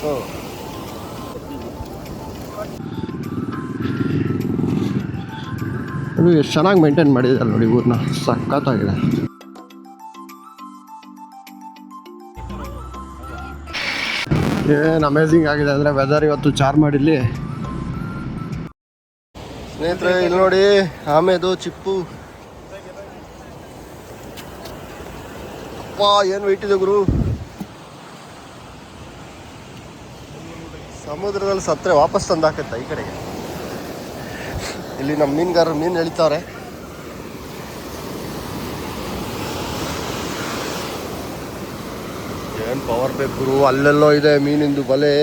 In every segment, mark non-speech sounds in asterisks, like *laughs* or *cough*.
So ಎಷ್ಟು ಚೆನ್ನಾಗಿ maintain ಮಾಡಿದ್ದಾರೆ ನೋಡಿ ಊರನ್ನ ಸಖತ್ತಾಗಿದೆ. ಏನು ಅಮೇಝಿಂಗ್ ಆಗಿದೆ ಅಂದರೆ ವೆದರ್ ಇವತ್ತು ಚಾರ್ ಮಾಡಿಲ್ಲಿ ಸ್ನೇಹಿತರೆ, ಇಲ್ಲಿ ನೋಡಿ ಆಮೇದು ಚಿಪ್ಪು. ಅಪ್ಪ, ಏನು ವೆಯ್ಟ್ ಗುರು? ಸಮುದ್ರದಲ್ಲಿ ಸತ್ತರೆ ವಾಪಸ್ ತಂದಾಕತ್ತೆ ಈ ಕಡೆಗೆ? ಇಲ್ಲಿ ನಮ್ಮ ಮೀನುಗಾರರು ಮೀನು ಎಳಿತಾರೆ. ಏನು ಪವರ್ ಬೇಕು ಅಲ್ಲೆಲ್ಲೋ ಇದೆ ಮೀನಿಂದು ಬಲೆ.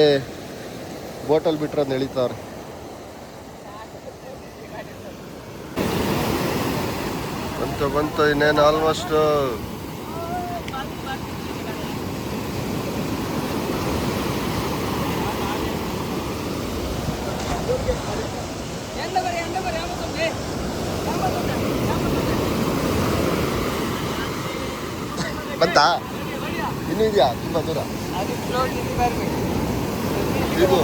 ಬೋಟಲ್ ಬಿಟ್ರೆ ಅದನ್ನ ಎಳಿತಾರೆ ಬಂತು ಬಂತು, ಇನ್ನೇನು ಆಲ್ಮೋಸ್ಟ್ ಬಂತಾ? ಇನ್ನೂ ಇದೆಯಾ ತುಂಬ ದೂರ? ಇದು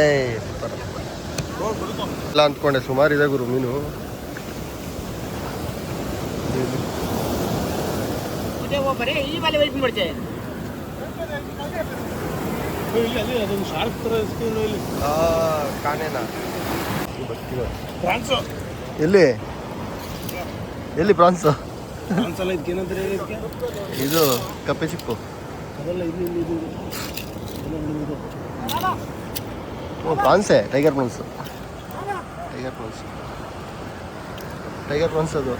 ಏಯ್ ಸೂಪರ್. ಇಲ್ಲ ಅಂದ್ಕೊಂಡೆ ಸುಮಾರು ಇದೆ ಗುರು ಮೀನು. ಬರೀ ಈ ಮೇಲೆ ವೈಟ್ ಮಾಡ್ತೇವೆ ಅದೊಂದು ಶಾರ್ಕ್ ಥರ ಇಲ್ಲಿ. ಆ, ಕಾಣೆನಾ? ಬರ್ತೀವಿ ಫ್ರಾನ್ಸು. ಎಲ್ಲಿ? ಎಲ್ಲಿ ಪ್ರಾನ್ಸು ಫ್ರಾನ್ಸ್ ಎಲ್ಲ ಇದಕ್ಕೆ ಏನಂತಾರೆ ಇದು ಕಪ್ಪೆ ಚಿಪ್ಪು ಅದೆಲ್ಲ ಇಲ್ಲಿ ಇಲ್ಲಿ ಇದು ಓ ಪ್ರಾನ್ಸೇ tiger prawns tiger prawns tiger prawns ಅದು.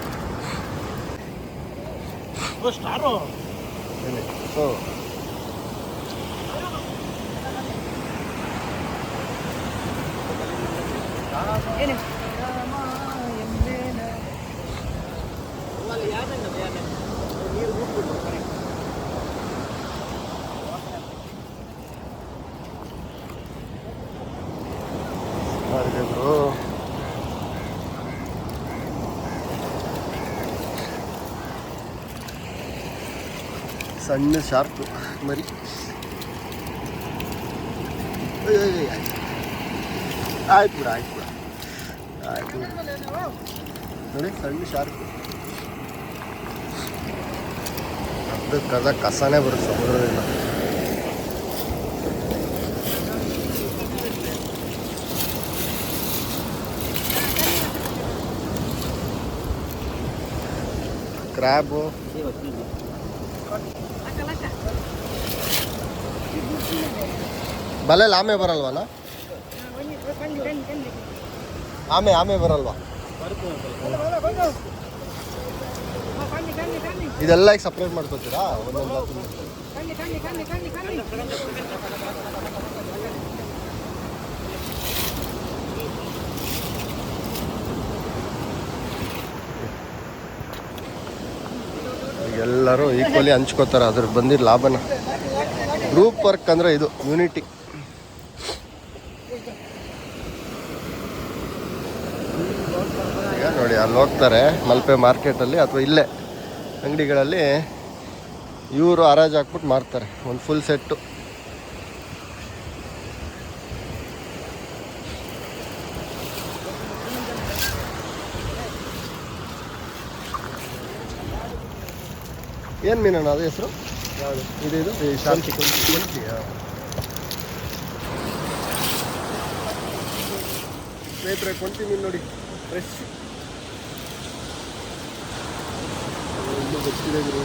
ಓ, ಸ್ಟಾರು ಎಲ್ಲಿ? ಓ ಮಾಡಿದೆ ಬ್ರೋ ಸಣ್ಣ ಶಾರ್ಪ್ ಮರಿ ಅಯ್ಯ್ ಅಯ್ಯ್ ಅಯ್ಯ್. ಆಯ್ತು ಬಿಡ ಆಯ್ತು ಬಿಡ ಆಯ್ತು ಬಿಡು. ನೋಡಿ ಸಣ್ಣ ಶಾರ್ಪ್ ಅದು ಕದ ಕಸನೇ ಬರುತ್ತೆ ಸಮುದ್ರದಿಂದ ಕ್ರ್ಯಾಬು ಬಲೆಯಲ್ಲಿ ಆಮೆ ಬರಲ್ವಲ್ಲ ಆಮೆ ಆಮೆ ಬರಲ್ವಾ? ಇದೆಲ್ಲ ಈಗ ಸಪ್ರೇಟ್ ಮಾಡ್ಕೋತೀರಾ? ಎಲ್ಲರೂ ಈಕ್ವಲಿ ಹಂಚ್ಕೋತಾರೆ, ಅದ್ರ ಬಂದಿರೋ ಲಾಭನ. ಗ್ರೂಪ್ ವರ್ಕ್ ಅಂದರೆ ಇದು ಯೂನಿಟಿ ಈಗ ನೋಡಿ, ಅಲ್ಲಿ ಹೋಗ್ತಾರೆ, ಮಲ್ಪೆ ಮಾರ್ಕೆಟಲ್ಲಿ ಅಥವಾ ಇಲ್ಲೇ ಅಂಗಡಿಗಳಲ್ಲಿ. ಇವರು ಹರಾಜು ಹಾಕ್ಬಿಟ್ಟು ಮಾರ್ತಾರೆ, ಒಂದು ಫುಲ್ ಸೆಟ್ಟು ಏನು ಮೀನಣ್ಣ ಅದು ಹೆಸರು? ಯಾವುದು ಇದು? ಇದು ಈ ಶಾಂತಿ ಕೊಂಚಿ ಸ್ನೇಹಿತರೆ ಕೊಂಚಿ ಮೀನು ನೋಡಿ. ಫ್ರೆಶ್ ಇದೇನ್ ಗೊತ್ತಿದೆ ಗುರು.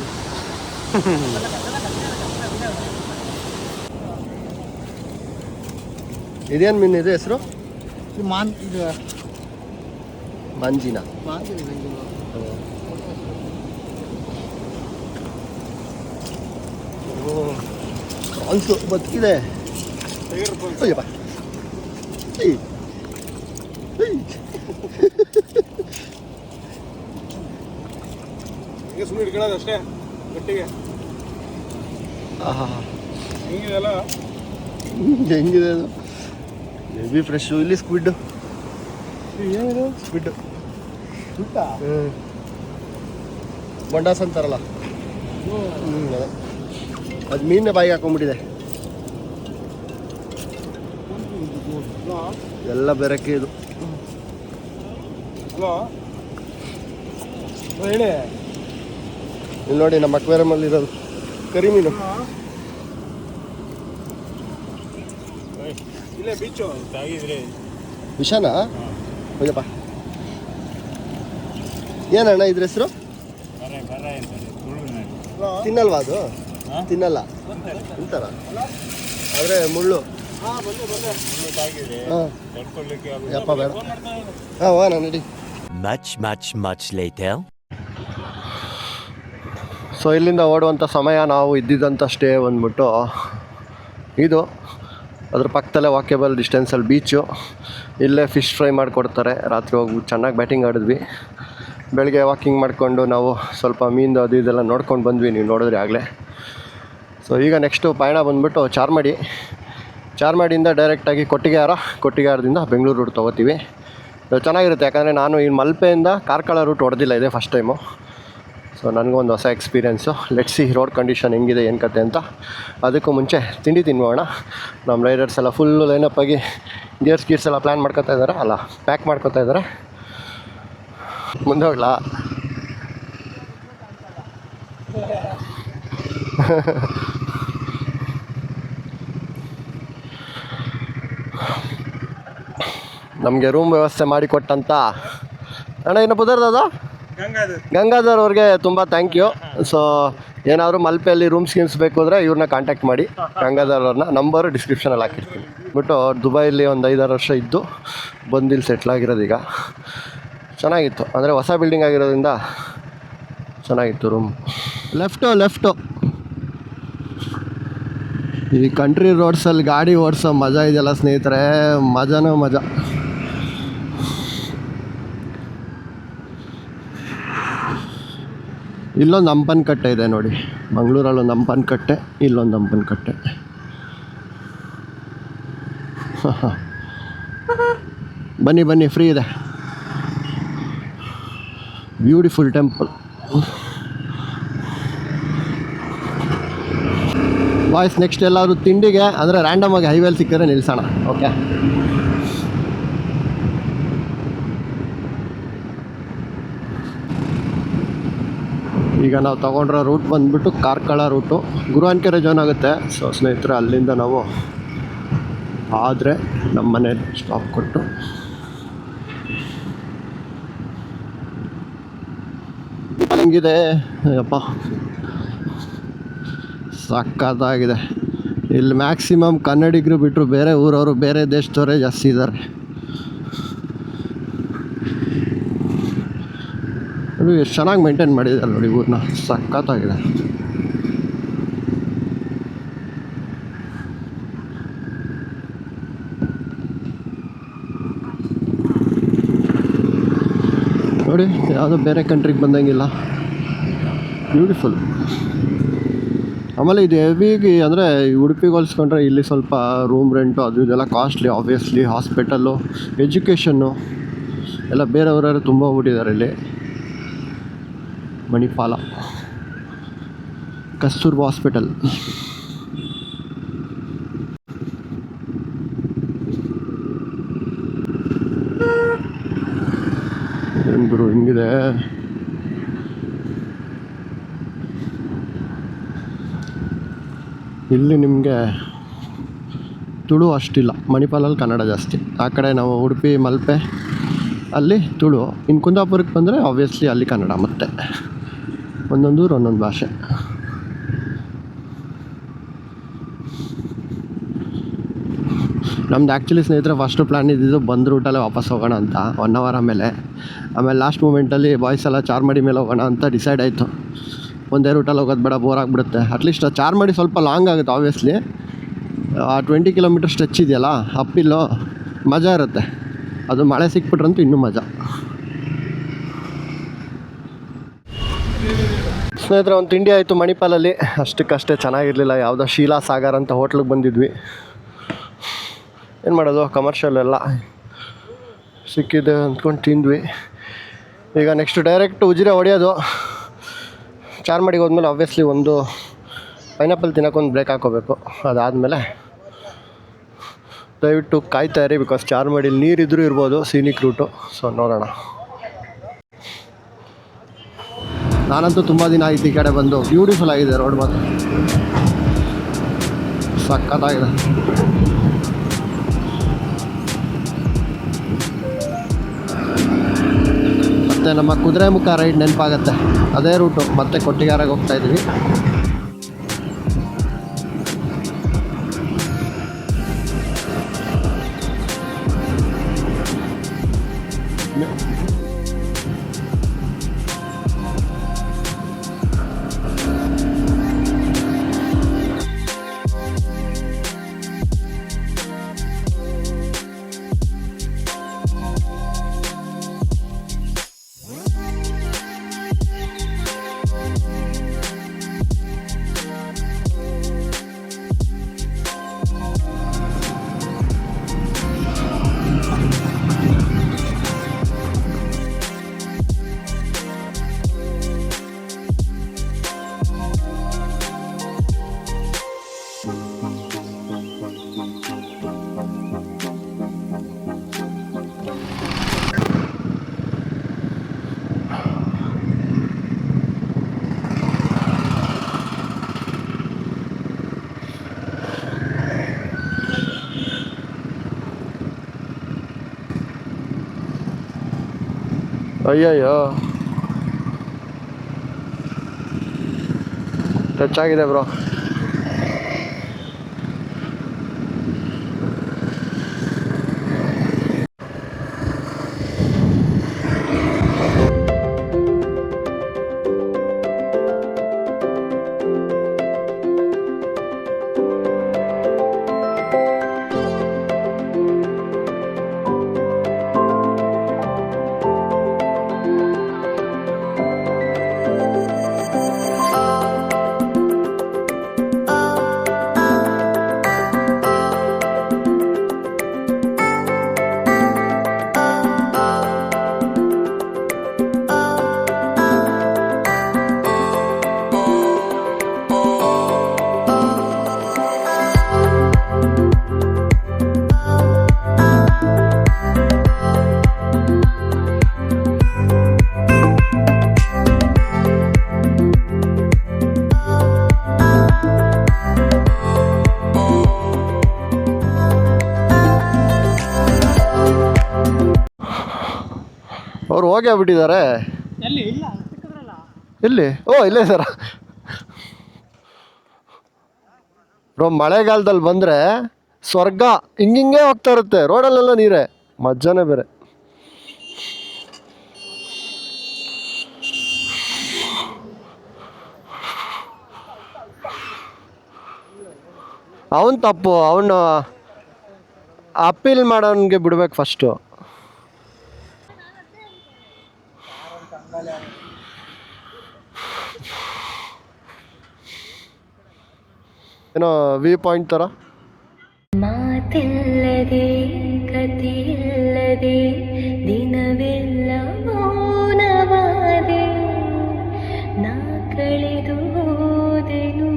*laughs* ಇದೇನು ಮೀನು ಇದೆ ಹೆಸರು? ಮಾನ್ ಇದು ಮಾಂಜಿನ. ಮಾಂಜಿನ. ಪ್ರಾನ್ಸು ಬದುಕಿದೆ. ಅಯ್ಯಪ್ಪ. ಹಿಂಗೆ ಸುಮ್ಮನೆ ಅಷ್ಟೇ ಗಟ್ಟಿಗೆ. ಆಹಾ. ಹಿಂಗಿದೆಲ್ಲ ಹೆಂಗಿದೆ ಅದು? ಬಿ ಫ್ರೆಶು ಇಲ್ಲಿ ಸ್ಕ್ವಿಡ್ ಏನಿದು? ಸ್ಕ್ವಿಡ್ ಸುತ್ತ ಹ್ಞೂ ಅಂತಾರಲ್ಲ. ಹ್ಞೂ ಅದೇ. ಅದು ಮೀನನ್ನ ಬಾಯಿಗೆ ಹಾಕೊಂಡ್ಬಿಟ್ಟಿದೆ ಎಲ್ಲ ಬೆರಕೆ ಇದು. ಹಲೋ? ಹೇಳಿ. ಇಲ್ಲಿ ನೋಡಿ ನಮ್ಮ ಅಕ್ವೇರಮಲ್ಲಿ ಇರೋದು ಕರಿಮೀನು ಬೀಚು ತಾಗಿದ್ರಿ. ವಿಷಾನಾ? ಹೋಗಪ್ಪ ಏನಣ್ಣ ಇದ್ರ ಹೆಸರು? ಬರ ಬರ ಅಂತಾರೆ ತಿನ್ನಲ್ವಾ ಅದು? ತಿನ್ನಲ್ಲ. ತಿಂತಾರ? ಆದರೆ ಮುಳ್ಳು. ಯಪ್ಪ ಬೇಡ. ಹಾಂ ಹೋಗೋಣ ನಡಿ. Much, much, much later. So ಇಲ್ಲಿಂದ ಓಡುವಂಥ ಸಮಯ ನಾವು ಇದ್ದಿದ್ದಂಥ ಸ್ಟೇ ಬಂದ್ಬಿಟ್ಟು ಇದು ಅದ್ರ ಪಕ್ಕದಲ್ಲೇ ವಾಕೇಬಲ್ ಡಿಸ್ಟೆನ್ಸಲ್ಲಿ ಬೀಚು ಇಲ್ಲೇ ಫಿಶ್ ಫ್ರೈ ಮಾಡಿಕೊಡ್ತಾರೆ. ರಾತ್ರಿ ಹೋಗಿ ಚೆನ್ನಾಗಿ ಬ್ಯಾಟಿಂಗ್ ಆಡಿದ್ವಿ. ಬೆಳಗ್ಗೆ ವಾಕಿಂಗ್ ಮಾಡಿಕೊಂಡು ನಾವು ಸ್ವಲ್ಪ ಮೀನು ಅದು ಇದೆಲ್ಲ ನೋಡ್ಕೊಂಡು ಬಂದ್ವಿ. ನೀವು ನೋಡಿದ್ರೆ ಆಗಲೇ. ಸೊ ಈಗ ನೆಕ್ಸ್ಟು ಪಯಣ ಬಂದ್ಬಿಟ್ಟು ಚಾರ್ಮಾಡಿ. ಚಾರ್ಮಾಡಿಯಿಂದ ಡೈರೆಕ್ಟಾಗಿ ಕೊಟ್ಟಿಗೆಹಾರ, ಕೊಟ್ಟಿಗೆಹಾರದಿಂದ ಬೆಂಗಳೂರು ರೂಟ್ ತೊಗೋತೀವಿ. ಚೆನ್ನಾಗಿರುತ್ತೆ, ಯಾಕಂದರೆ ನಾನು ಈ ಮಲ್ಪೆಯಿಂದ ಕಾರ್ಕಳ ರೂಟ್ ಹೊಡೆದಿಲ್ಲ ಇದೆ ಫಸ್ಟ್ ಟೈಮು ಸೊ ನನಗೊಂದು ಹೊಸ ಎಕ್ಸ್ಪೀರಿಯೆನ್ಸು ಲೆಟ್ಸ್ ರೋಡ್ ಕಂಡೀಷನ್ ಹೆಂಗಿದೆ, ಏನು ಕತೆ ಅಂತ. ಅದಕ್ಕೂ ಮುಂಚೆ ತಿಂಡಿ ತಿನ್ನೋಣ ನಮ್ಮ ರೈಡರ್ಸ್ ಎಲ್ಲ ಫುಲ್ಲು ಲೈನಪ್ ಆಗಿ ಗೇರ್ಸ್ ಗೀರ್ಸ್ ಎಲ್ಲ ಪ್ಲ್ಯಾನ್ ಮಾಡ್ಕೊತಾ ಇದ್ದಾರೆ ಅಲ್ಲ ಪ್ಯಾಕ್ ಮಾಡ್ಕೊತಾ ಇದ್ದಾರೆ ಮುಂದೆ ಹೋಗ್ಲಾ? *laughs* ನಮಗೆ ರೂಮ್ ವ್ಯವಸ್ಥೆ ಮಾಡಿಕೊಟ್ಟಂತ ಅಣ್ಣ ಏನು ಪುದರ್ ದಾದಾ? ಗಂಗಾಧರ್. ಅವ್ರಿಗೆ ತುಂಬ ಥ್ಯಾಂಕ್ ಯು ಸೊ ಏನಾದರೂ ಮಲ್ಪೆಯಲ್ಲಿ ರೂಮ್ ಸ್ಕೀಮ್ಸ್ ಬೇಕು ಅಂದರೆ ಇವ್ರನ್ನ ಕಾಂಟ್ಯಾಕ್ಟ್ ಮಾಡಿ. ಗಂಗಾಧರ್ ಅವ್ರನ್ನ ನಂಬರು ಡಿಸ್ಕ್ರಿಪ್ಷನಲ್ಲಿ ಹಾಕಿರ್ತೀನಿ. ಬಿಟ್ಟು ದುಬೈಲಿ ಒಂದು ಐದಾರು ವರ್ಷ ಇದ್ದು ಬಂದಿಲ್ಲಿ ಸೆಟ್ಲ್ ಆಗಿರೋದು ಈಗ. ಚೆನ್ನಾಗಿತ್ತು. ಅಂದರೆ ಹೊಸ ಬಿಲ್ಡಿಂಗ್ ಆಗಿರೋದ್ರಿಂದ ಚೆನ್ನಾಗಿತ್ತು ರೂಮ್ ಲೆಫ್ಟು ಲೆಫ್ಟು ಈ ಕಂಟ್ರಿ ರೋಡ್ಸಲ್ಲಿ ಗಾಡಿ ಓಡಿಸೋ ಮಜಾ ಇದೆಯಲ್ಲ ಸ್ನೇಹಿತರೆ? ಮಜಾನೋ ಮಜಾ. ಇಲ್ಲೊಂದು ಹಂಪನ್ ಕಟ್ಟೆ ಇದೆ ನೋಡಿ. ಮಂಗಳೂರಲ್ಲಿ ಒಂದು ಹಂಪನ್ ಕಟ್ಟೆ, ಇಲ್ಲೊಂದು ಹಂಪನ್ ಕಟ್ಟೆ. *laughs* ಬನ್ನಿ ಬನ್ನಿ ಫ್ರೀ ಇದೆ. ಬ್ಯೂಟಿಫುಲ್ ಟೆಂಪಲ್ ವಾಯ್ಸ್ ನೆಕ್ಸ್ಟ್ ಎಲ್ಲಾದರೂ ತಿಂಡಿಗೆ, ಅಂದರೆ ರ್ಯಾಂಡಮ್ ಆಗಿ ಹೈವೇಲಿ ಸಿಕ್ಕಿದ್ರೆ ನಿಲ್ಸೋಣ ಓಕೆ ಈಗ ನಾವು ತೊಗೊಂಡಿರೋ ರೂಟ್ ಬಂದುಬಿಟ್ಟು ಕಾರ್ಕಳ ರೂಟು ಗುರುವಾನ್ಕೆರೆ ಜೋನ್ ಆಗುತ್ತೆ. ಸೊ ಸ್ನೇಹಿತರೆ, ಅಲ್ಲಿಂದ ನಾವು ಆದರೆ ನಮ್ಮ ಮನೆ ಸ್ಟಾಪ್ ಕೊಟ್ಟು ಹೆಂಗಿದೆ. ಅಪ್ಪ ಸಕ್ಕತ್ತಾಗಿದೆ ಇಲ್ಲಿ ಮ್ಯಾಕ್ಸಿಮಮ್ ಕನ್ನಡಿಗರು ಬಿಟ್ಟರು ಬೇರೆ ಊರವರು, ಬೇರೆ ದೇಶದವರೇ ಜಾಸ್ತಿ ಇದ್ದಾರೆ. ಅದು ಎಷ್ಟು ಚೆನ್ನಾಗಿ ಮೇಂಟೈನ್ ಮಾಡಿದ್ದಾರೆ ನೋಡಿ ಊರನ್ನ ಸಖತ್ತಾಗಿದೆ. ನೋಡಿ, ಯಾವುದೋ ಬೇರೆ ಕಂಟ್ರಿಗೆ ಬಂದಂಗಿಲ್ಲ. ಬ್ಯೂಟಿಫುಲ್ ಆಮೇಲೆ ಇದು ಹೆವಿಗೆ ಅಂದರೆ ಉಡುಪಿಗೆ ಹೋಲಿಸ್ಕೊಂಡ್ರೆ ಇಲ್ಲಿ ಸ್ವಲ್ಪ ರೂಮ್ ರೆಂಟು ಅದು ಇದೆಲ್ಲ ಕಾಸ್ಟ್ಲಿ ಆಬ್ವಿಯಸ್ಲಿ ಹಾಸ್ಪಿಟಲ್ಲು ಎಜುಕೇಷನ್ನು ಎಲ್ಲ ಬೇರೆಯವರೆಲ್ಲ ತುಂಬ ಹೋಗ್ಬಿಟ್ಟಿದ್ದಾರೆ ಇಲ್ಲಿ. ಮಣಿಪಾಲ. ಕಸ್ತೂರ್ಬಾ ಹಾಸ್ಪಿಟಲ್. ಗುರು, ಹಿಂಗಿದೆ? ಇಲ್ಲಿ ನಿಮಗೆ ತುಳು ಅಷ್ಟಿಲ್ಲ. ಮಣಿಪಾಲಲ್ಲಿ ಕನ್ನಡ ಜಾಸ್ತಿ. ಆ ಕಡೆ ನಾವು ಉಡುಪಿ, ಮಲ್ಪೆ, ಅಲ್ಲಿ ತುಳು. ಇನ್ನು ಕುಂದಾಪುರಕ್ಕೆ ಬಂದರೆ ಆಬ್ವಿಯಸ್ಲಿ ಅಲ್ಲಿ ಕನ್ನಡ ಮತ್ತೆ. ಒಂದೊಂದು ಊರು ಒಂದೊಂದು ಭಾಷೆ ನಮ್ದು ಆ್ಯಕ್ಚುಲಿ ಸ್ನೇಹಿತರೆ ಫಸ್ಟು ಪ್ಲ್ಯಾನ್ ಇದ್ದಿದ್ದು ಬಂದ ರೂಟಲ್ಲೇ ವಾಪಸ್ ಹೋಗೋಣ ಅಂತ ಒನ್ ಅವರ್ ಆಮೇಲೆ. ಆಮೇಲೆ ಲಾಸ್ಟ್ ಮೂಮೆಂಟಲ್ಲಿ ಬಾಯ್ಸ್ ಎಲ್ಲ ಚಾರ್ಮಡಿ ಮೇಲೆ ಹೋಗೋಣ ಅಂತ ಡಿಸೈಡ್ ಆಯಿತು. ಒಂದೇ ರೂಟಲ್ಲಿ ಹೋಗೋದು ಬೇಡ ಬೋರ್ ಆಗಿಬಿಡುತ್ತೆ. ಅಟ್ಲೀಸ್ಟ್ ಚಾರ್ಮಡಿ ಸ್ವಲ್ಪ ಲಾಂಗ್ ಆಗುತ್ತೆ ಆಬ್ವಿಯಸ್ಲಿ ಆ ಟ್ವೆಂಟಿ ಕಿಲೋಮೀಟರ್ ಸ್ಟ್ರೆಚ್ ಇದೆಯಲ್ಲ ಅಪ್ಪಿಲ್ಲೋ ಮಜಾ ಇರುತ್ತೆ. ಅದು ಮಳೆ ಸಿಕ್ಬಿಟ್ರಂತೂ ಇನ್ನೂ ಮಜಾ. ಸ್ನೇಹಿತರೆ, ಒಂದು ತಿಂಡಿ ಆಯಿತು ಮಣಿಪಾಲಲ್ಲಿ. ಅಷ್ಟಕ್ಕಷ್ಟೇ ಚೆನ್ನಾಗಿರಲಿಲ್ಲ. ಯಾವುದೋ ಶೀಲಾ ಸಾಗರ್ ಅಂತ ಹೋಟ್ಲಿಗೆ ಬಂದಿದ್ವಿ. ಏನು ಮಾಡೋದು ಕಮರ್ಷಿಯಲ್ ಎಲ್ಲ ಸಿಕ್ಕಿದೆ ಅಂದ್ಕೊಂಡು ತಿಂದ್ವಿ. ಈಗ ನೆಕ್ಸ್ಟ್ ಡೈರೆಕ್ಟ್ ಉಜಿರೆ ಹೊಡೆಯೋದು. ಚಾರ್ಮಡಿಗೆ ಹೋದ್ಮೇಲೆ ಆಬ್ವಿಯಸ್ಲಿ ಒಂದು ಪೈನಾಪಲ್ ತಿನ್ನೋಕ್ಕೊಂದು ಬ್ರೇಕ್ ಹಾಕೋಬೇಕು ಅದಾದಮೇಲೆ ದಯವಿಟ್ಟು ಕಾಯ್ತಾ ಇರಿ ಬಿಕಾಸ್ ಚಾರ್ಮಡಿಲಿ ನೀರಿದ್ರೂ ಇರ್ಬೋದು ಸೀನಿಕ್ ರೂಟು ಸೊ ನೋಡೋಣ. ನಾನಂತೂ ತುಂಬ ದಿನ ಆಯ್ತು ಈ ಕಡೆ ಬಂದು. ಬ್ಯೂಟಿಫುಲ್ ಆಗಿದೆ ರೋಡ್ ಮಾತ್ರ. ಸಖತ್ತಾಗಿದೆ. ಮತ್ತು ನಮ್ಮ ಕುದುರೆಮುಖ ರೈಡ್ ನೆನಪಾಗತ್ತೆ. ಅದೇ ರೂಟು ಮತ್ತೆ ಕೊಟ್ಟಿಗಾರಾಗ ಹೋಗ್ತಾ ಇದ್ವಿ. ಅಯ್ಯಯ್ಯೋ. ಟಚ್ ಆಗಿದೆ ಬ್ರೋ. ಹೋಗೇ ಬಿಟ್ಟಿದ್ದಾರೆ ಎಲ್ಲಿ? ಇಲ್ಲ? ಓ ಇಲ್ಲೇ ಸರ್. ಬ್ರೋ ಮಳೆಗಾಲದಲ್ಲಿ ಬಂದರೆ ಸ್ವರ್ಗ ಹಿಂಗಿಂಗೆ ಹೋಗ್ತಾ ಇರುತ್ತೆ. ರೋಡಲ್ಲೆಲ್ಲ ನೀರೇ. ಮಜ್ಜಾನೇ ಬೇರೆ. ಅವನ್ ತಪ್ಪು. ಅವನು ಅಪೀಲ್ ಮಾಡೋನ್ಗೆ ಬಿಡ್ಬೇಕು ಫಸ್ಟು. *sighs* ಏನೋ ವಿ ಪಾಯಿಂಟ್ ತರ ಮಾತಿಲ್ಲದೆ ಕಥೆಯಿಲ್ಲದೆ ದಿನವೆಲ್ಲ ಮೌನವಾದೆ ನಾ ಕಳೆದು ಹೋದೆನು.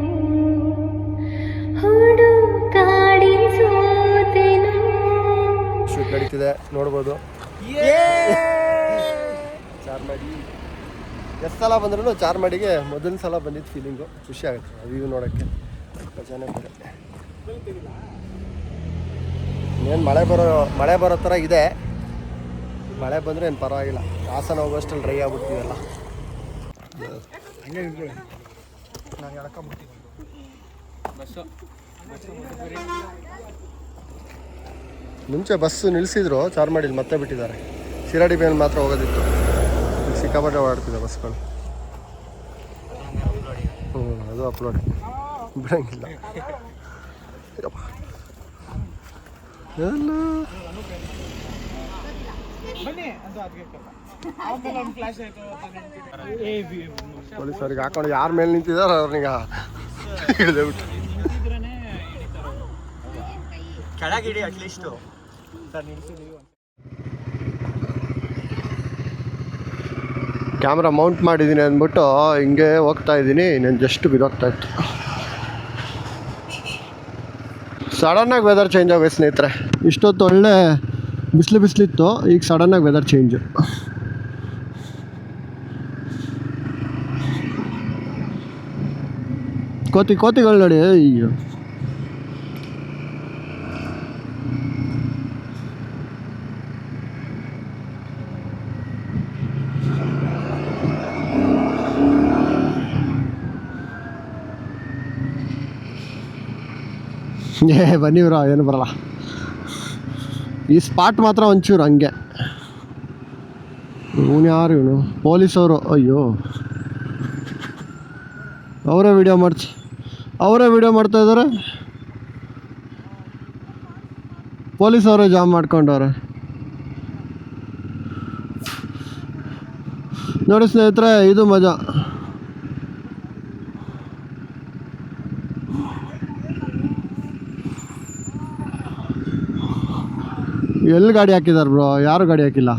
ಹುಡುಕಾಡಿ ಸೋತೆನು ಶೂಟ್ ನಡೀತಿದೆ ನೋಡ್ಬೋದು. *laughs* ಚಾರ್ಮಾಡಿ. ಎಷ್ಟು ಸಲ ಬಂದ್ರೂ ಚಾರ್ಮಾಡಿಗೆ ಮೊದಲ ಸಲ ಬಂದಿದ್ದು ಫೀಲಿಂಗು ಖುಷಿ ಆಗುತ್ತೆ. ವ್ಯೂ ನೋಡೋಕ್ಕೆ. ಮಜಾನೇ ಬರುತ್ತೆ ಏನು ಮಳೆ ಬರೋ ಮಳೆ ಬರೋ ಥರ ಇದೆ. ಮಳೆ ಬಂದರೆ ಏನು ಪರವಾಗಿಲ್ಲ. ಹಾಸನ ಹೋಗೋಷ್ಟಲ್ಲಿ ಡ್ರೈ ಆಗ್ಬಿಡ್ತೀವಲ್ಲ. ನಾನು ಎಳ್ಕೊಂಬಿಡ್ತೀನಿ ಮುಂಚೆ ಬಸ್ಸು ನಿಲ್ಲಿಸಿದ್ರು ಚಾರ್ಮಾಡಿಲಿ ಮತ್ತೆ ಬಿಟ್ಟಿದ್ದಾರೆ. ಶಿರಾಡಿ ಮೇಲೆ ಮಾತ್ರ ಹೋಗೋದಿತ್ತು. ಸಿಕ್ಕಾಪಟ್ಟೆ ಓಡಾಡ್ತಿದೆ ಬಸ್ಗಳು ಹ್ಞೂ, ಅದು ಅಪ್ಲೋಡ್ ಬಿಡಂಗಿಲ್ಲ. ಪೊಲೀಸ್ ಅವ್ರಿಗೆ ಹಾಕೊಂಡು ಯಾರ ಮೇಲೆ ನಿಂತಿದಾರ ಹಿಡಿದೆ ಬಿಟ್ಟು. ಕೆಳಗಿಡಿ ಅಟ್ಲೀಸ್ಟು ಕ್ಯಾಮ್ರಾ ಮೌಂಟ್ ಮಾಡಿದ್ದೀನಿ ಅಂದ್ಬಿಟ್ಟು ಹಿಂಗೆ ಹೋಗ್ತಾ ಇದ್ದೀನಿ. ನಾನು ಜಸ್ಟ್ ಬಿದ್ದೋಗ್ತಾ ಇತ್ತು. ಸಡನ್ನಾಗಿ ವೆದರ್ ಚೇಂಜ್ ಆಗಿದೆ ಸ್ನೇಹಿತರೆ. ಇಷ್ಟೊತ್ತು ಒಳ್ಳೆ ಬಿಸಿಲು ಬಿಸಿಲಿತ್ತು, ಈಗ ಸಡನ್ನಾಗಿ ವೆದರ್ ಚೇಂಜು ಕೋತಿ, ಕೋತಿಗಳು ನೋಡಿ, ಅಯ್ಯೋ. ಏ *laughs* ಬನ್ನಿ ಬ್ರೋ ಏನು ಬರಲ್ಲ. ಈ ಸ್ಪಾಟ್ ಮಾತ್ರ ಒಂಚೂರು ಹಂಗೆ. ಇವನು ಯಾರು ಇವನು? ಪೊಲೀಸವರು, ಅಯ್ಯೋ. ಅವರೇ ವಿಡಿಯೋ ಮಾಡ್ತಿ ಅವರೇ ವಿಡಿಯೋ ಮಾಡ್ತಾ ಇದ್ದಾರೆ ಪೊಲೀಸವರೇ ಜಾಮ್ ಮಾಡ್ಕೊಂಡವ್ರೆ. ನೋಡಿ ಸ್ನೇಹಿತರೆ, ಇದು ಮಜಾ. ಎಲ್ಲಿ ಗಾಡಿ ಹಾಕಿದ್ದಾರೆ ಬ್ರೋ ಯಾರು ಗಾಡಿ ಹಾಕಿಲ್ಲ?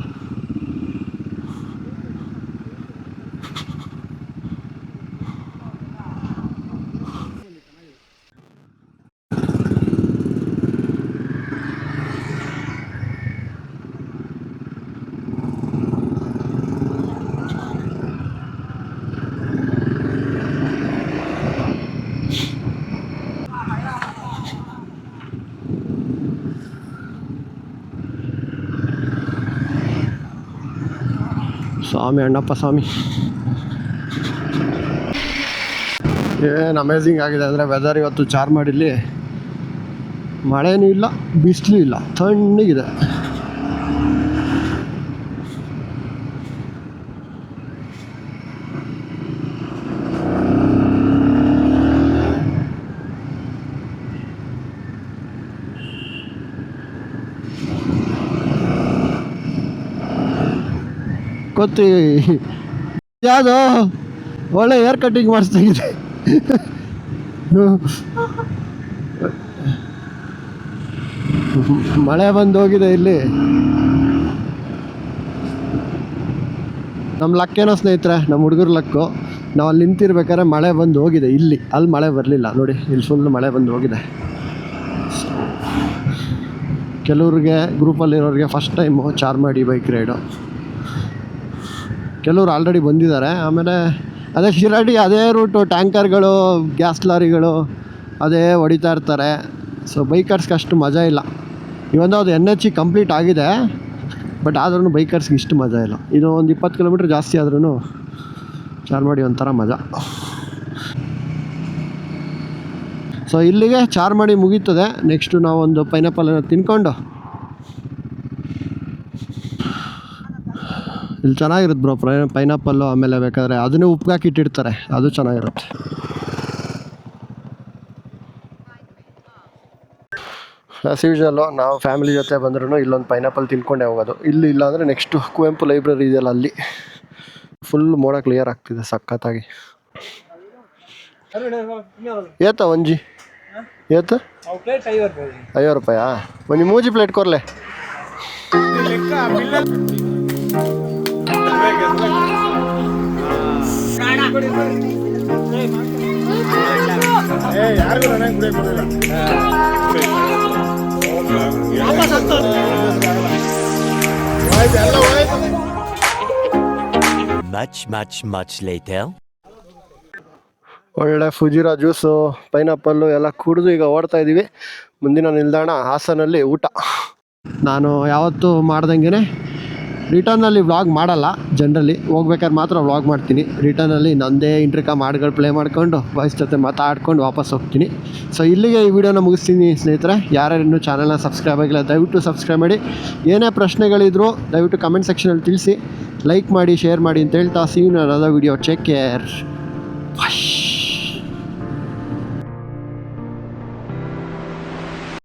ಸ್ವಾಮಿ ಅಣ್ಣಪ್ಪ ಸ್ವಾಮಿ. ಏನು ಅಮೇಝಿಂಗ್ ಆಗಿದೆ ಅಂದರೆ ವೆದರ್ ಇವತ್ತು ಚಾರ್ಮಾಡಿಲಿ ಮಳೆನೂ ಇಲ್ಲ, ಬಿಸಿಲು ಇಲ್ಲ ತಣ್ಣಗಿದೆ ಗೊತ್ತಿ ಯಾವುದು ಒಳ್ಳೆ ಹೇರ್ ಕಟ್ಟಿಂಗ್ ಮಾಡಿಸ್ತಾಗಿದೆ ಮಳೆ ಬಂದು ಹೋಗಿದೆ ಇಲ್ಲಿ ನಮ್ಮ ಲಕ್ಕೇನೋ ಸ್ನೇಹಿತರೆ ನಮ್ಮ ಹುಡುಗರ ಲಕ್ಕು ನಾವು ಅಲ್ಲಿ ನಿಂತಿರ್ಬೇಕಾದ್ರೆ ಮಳೆ ಬಂದು ಹೋಗಿದೆ ಇಲ್ಲಿ. ಅಲ್ಲಿ ಮಳೆ ಬರಲಿಲ್ಲ. ನೋಡಿ, ಇಲ್ಲಿ ಫುಲ್ ಮಳೆ ಬಂದು ಹೋಗಿದೆ ಕೆಲವ್ರಿಗೆ ಗ್ರೂಪಲ್ಲಿರೋರಿಗೆ first time Charmadi bike ride ಕೆಲವರು ಆಲ್ರೆಡಿ ಬಂದಿದ್ದಾರೆ. ಆಮೇಲೆ ಅದೇ ಶಿರಾಡಿ, ಅದೇ ರೂಟು ಟ್ಯಾಂಕರ್ಗಳು ಗ್ಯಾಸ್ ಲಾರಿಗಳು ಅದೇ ಹೊಡಿತಾ ಇರ್ತಾರೆ. ಸೊ ಬೈಕರ್ಸ್ಗೆ ಅಷ್ಟು ಮಜಾ ಇಲ್ಲ. ಇವೊಂದು ಅದು ಎನ್ ಎಚ್ ಕಂಪ್ಲೀಟ್ ಆಗಿದೆ ಬಟ್ ಆದ್ರೂ ಬೈಕರ್ಸ್ಗೆ ಇಷ್ಟು ಮಜಾ ಇಲ್ಲ. ಇದು ಒಂದು ಇಪ್ಪತ್ತು ಕಿಲೋಮೀಟ್ರ್ ಜಾಸ್ತಿ ಆದ್ರೂ ಚಾರ್ಮಾಡಿ ಒಂಥರ ಮಜಾ. ಸೊ ಇಲ್ಲಿಗೆ ಚಾರ್ಮಾಡಿ ಮುಗೀತದೆ. ನೆಕ್ಸ್ಟು ನಾವೊಂದು ಪೈನಾಪಲನ್ನು ತಿನ್ಕೊಂಡು ಇಲ್ಲಿ ಚೆನ್ನಾಗಿರುತ್ತೆ ಬ್ರೋ ಪ್ರೈ ಪೈನಾಪಲ್ಲು ಆಮೇಲೆ ಬೇಕಾದರೆ ಅದನ್ನೇ ಹಾಕಿ ಇಟ್ಟಿರ್ತಾರೆ, ಅದು ಚೆನ್ನಾಗಿರುತ್ತೆ. ಆಸ್ ಯೂಶಲು ನಾವು ಫ್ಯಾಮಿಲಿ ಜೊತೆ ಬಂದ್ರೂ ಇಲ್ಲೊಂದು ಪೈನಾಪಲ್ ತಿನ್ಕೊಂಡೇ ಹೋಗೋದು. ಇಲ್ಲಿ ಇಲ್ಲ ಅಂದರೆ ನೆಕ್ಸ್ಟು ಕುವೆಂಪು ಲೈಬ್ರರಿ ಇದೆಯಲ್ಲ ಅಲ್ಲಿ ಫುಲ್ ಮೋಡ ಕ್ಲಿಯರ್ ಆಗ್ತಿದೆ ಸಖತ್ತಾಗಿ. ಏತ ಒಂಜಿ? ಏತ? ಐವತ್ತು ರೂಪಾಯಿ? ಒಂದು ಮೂಜಿ ಪ್ಲೇಟ್ ಕೊರ್ಲೆ ಯಾರಿಗೂ ನನಗೆ ಬರೋದಿಲ್ಲ ಹೋಯ್ತು ಎಲ್ಲ ಹೋಯ್ತು. ಒಳ್ಳೆ ಫುಜಿರಾ ಜ್ಯೂಸು, ಪೈನಾಪಲ್ಲು ಎಲ್ಲ ಕುಡಿದು ಈಗ ಓಡ್ತಾ ಇದ್ದೀವಿ ಮುಂದಿನ ನಿಲ್ದಾಣ ಹಾಸನಲ್ಲಿ ಊಟ ನಾನು ಯಾವತ್ತೂ ಮಾಡ್ದಂಗೆ ರಿಟರ್ನಲ್ಲಿ ವ್ಲಾಗ್ ಮಾಡಲ್ಲ ಜನರಲಿ ಹೋಗ್ಬೇಕಾದ್ರೆ ಮಾತ್ರ ವ್ಲಾಗ್ ಮಾಡ್ತೀನಿ. ರಿಟರ್ನಲ್ಲಿ ನಂದೇ ಇಂಟ್ರಿಕ ಹಾಡುಗಳು ಪ್ಲೇ ಮಾಡ್ಕೊಂಡು ವಾಯ್ಸ್ ಜೊತೆ ಮಾತಾಡ್ಕೊಂಡು ವಾಪಸ್ ಹೋಗ್ತೀನಿ. ಸೊ ಇಲ್ಲಿಗೆ ಈ ವಿಡಿಯೋನ ಮುಗಿಸ್ತೀನಿ ಸ್ನೇಹಿತರೆ. ಯಾರ್ಯಾರು ಇನ್ನೂ ಚಾನಲ್ನ ಸಬ್ಸ್ಕ್ರೈಬ್ ಆಗಿಲ್ಲ, ದಯವಿಟ್ಟು ಸಬ್ಸ್ಕ್ರೈಬ್ ಮಾಡಿ. ಏನೇ ಪ್ರಶ್ನೆಗಳಿದ್ರು ದಯವಿಟ್ಟು ಕಮೆಂಟ್ ಸೆಕ್ಷನಲ್ಲಿ ತಿಳಿಸಿ. ಲೈಕ್ ಮಾಡಿ ಶೇರ್ ಮಾಡಿ ಅಂತ ಹೇಳ್ತಾ ಸಿ ಅದ ವಿಡಿಯೋ ಚೆಕ್ ಕೇರ್